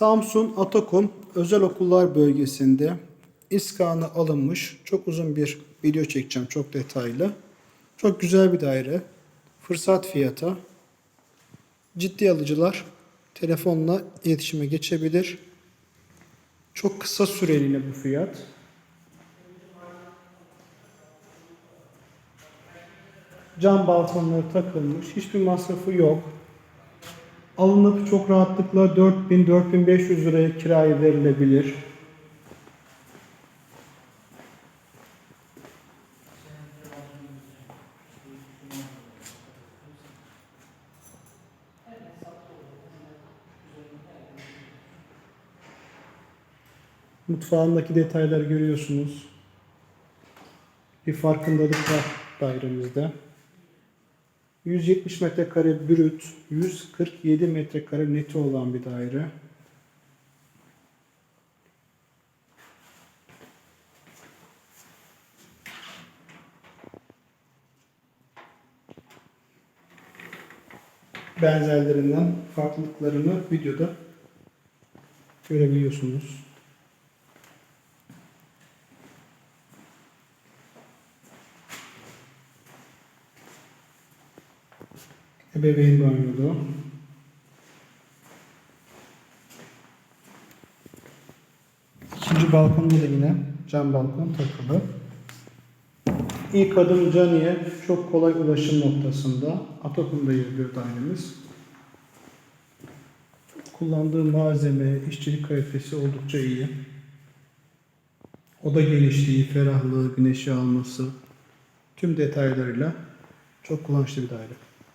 Samsun Atakum Özel Okullar Bölgesi'nde iskanı alınmış. Çok uzun bir video çekeceğim. Çok detaylı. Çok güzel bir daire. Fırsat fiyata. Ciddi alıcılar telefonla iletişime geçebilir. Çok kısa süreliğine bu fiyat. Cam balkonları takılmış. Hiçbir masrafı yok. Alınıp çok rahatlıkla 4000-4500 liraya kiraya verilebilir. Mutfağındaki detayları görüyorsunuz. Bir farkındalık var dairemizde. 170 metrekare brüt, 147 metrekare neti olan bir daire. Benzerlerinden farklılıklarını videoda görebiliyorsunuz. Ebeveyn banyolu. İkinci balkonda da yine cam balkon takılı. İlk adım Caniye çok kolay ulaşım noktasında. Atakum'da yer alıyor dairemiz. Kullandığı malzeme, işçilik kalitesi oldukça iyi. Oda genişliği, ferahlığı, güneşi alması tüm detaylarıyla çok kullanışlı bir daire.